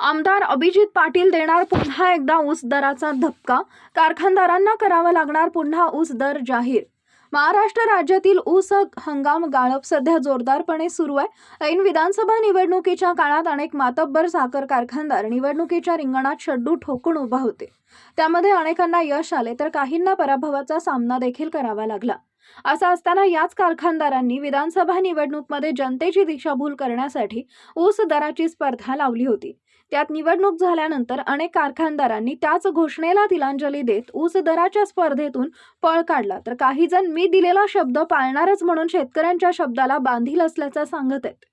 आमदार अभिजित पाटील देणार पुन्हा एकदा ऊस दराचा धक्का कारखानदारांना करावा लागणार पुन्हा ऊस दर जाहीर. महाराष्ट्र राज्यातील ऊस हंगाम गाळप सध्या जोरदारपणे सुरू आहे. ऐन विधानसभा निवडणुकीच्या काळात अनेक मातब्बर साखर कारखानदार निवडणुकीच्या रिंगणात शड्डू ठोकून उभा होते. त्यामध्ये अनेकांना यश आले तर काहींना पराभवाचा सामना देखील करावा लागला. असं असताना याच कारखानदारांनी विधानसभा निवडणूकमध्ये जनतेची दिशाभूल करण्यासाठी ऊस दराची स्पर्धा लावली होती. त्यात निवडणूक झाल्यानंतर अनेक कारखानदारांनी त्याच घोषणेला तिलांजली देत ऊस दराच्या स्पर्धेतून पळ काढला. तर काही जण मी दिलेला शब्द पाळणारच म्हणून शेतकऱ्यांच्या शब्दाला बांधील असल्याचं सांगत आहेत.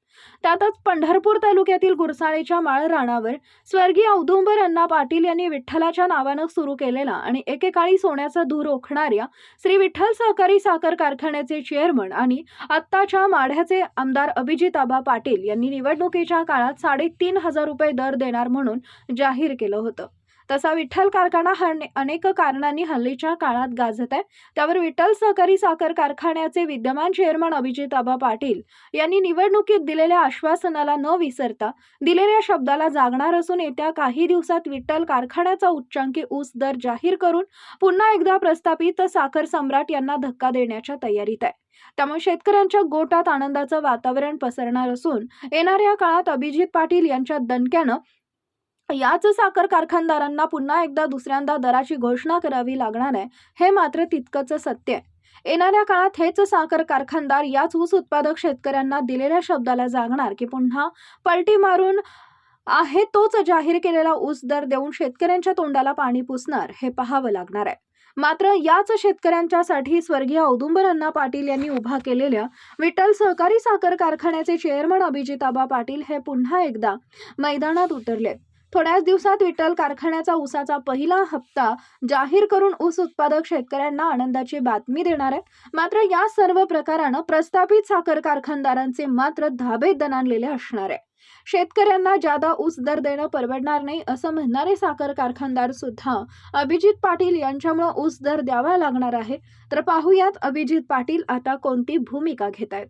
त्यातच पंढरपूर तालुक्यातील गुरसाळेच्या माळ राणावर स्वर्गीय औदुंबर अण्णा पाटील यांनी विठ्ठलाच्या नावानं सुरू केलेला आणि एकेकाळी सोन्याचा धूर ओखणाऱ्या श्री विठ्ठल सहकारी साखर कारखान्याचे चेअरमन आणि आत्ताच्या माढ्याचे आमदार अभिजित आबा पाटील यांनी निवडणुकीच्या काळात साडेतीन हजार रुपये दर देणार म्हणून जाहीर केलं होतं. तसा विठ्ठल कारखाना हा अनेक कारणांनी हल्लीच्या काळात गाजत आहे. त्यावर विठ्ठल सहकारी साखर कारखान्याचे विद्यमान चेअरमन अभिजित आबा पाटील यांनी निवडणुकीत दिलेल्या आश्वासनाला न विसरता दिलेल्या शब्दाला जागणार असून येत्या काही दिवसात विठ्ठल कारखान्याचा उच्चांकी ऊस दर जाहीर करून पुन्हा एकदा प्रस्थापित साखर सम्राट यांना धक्का देण्याच्या तयारीत आहे. त्यामुळे शेतकऱ्यांच्या गोटात आनंदाचं वातावरण पसरणार असून येणाऱ्या काळात अभिजित पाटील यांच्या दणक्यानं याच साखर कारखानदारांना पुन्हा एकदा दुसऱ्यांदा दराची घोषणा करावी लागणार आहे हे मात्र तितकंच सत्य आहे. येणाऱ्या काळात हेच साखर कारखानदार याच ऊस उत्पादक शेतकऱ्यांना दिलेल्या शब्दाला जागणार की पुन्हा पलटी मारून आहे तोच जाहीर केलेला ऊस दर देऊन शेतकऱ्यांच्या तोंडाला पाणी पुसणार हे पाहावं लागणार आहे. मात्र याच शेतकऱ्यांच्यासाठी स्वर्गीय औदुंबर पाटील यांनी उभा केलेल्या विठ्ठल सहकारी साखर कारखान्याचे चेअरमन अभिजिताबा पाटील हे पुन्हा एकदा मैदानात उतरले. थोड्याच दिवसात विठ्ठल कारखान्याचा ऊसाचा पहिला हप्ता जाहीर करून ऊस उत्पादक शेतकऱ्यांना आनंदाची बातमी देणार आहे. मात्र या सर्व प्रकारानं प्रस्थापित साखर कारखानदारांचे मात्र धाबे दणाणलेले असणार आहे. शेतकऱ्यांना जादा ऊस दर देणं परवडणार नाही असं म्हणणारे साखर कारखानदार सुद्धा अभिजित पाटील यांच्यामुळे ऊस दर द्यावा लागणार आहे. तर पाहूयात अभिजित पाटील आता कोणती भूमिका घेत आहेत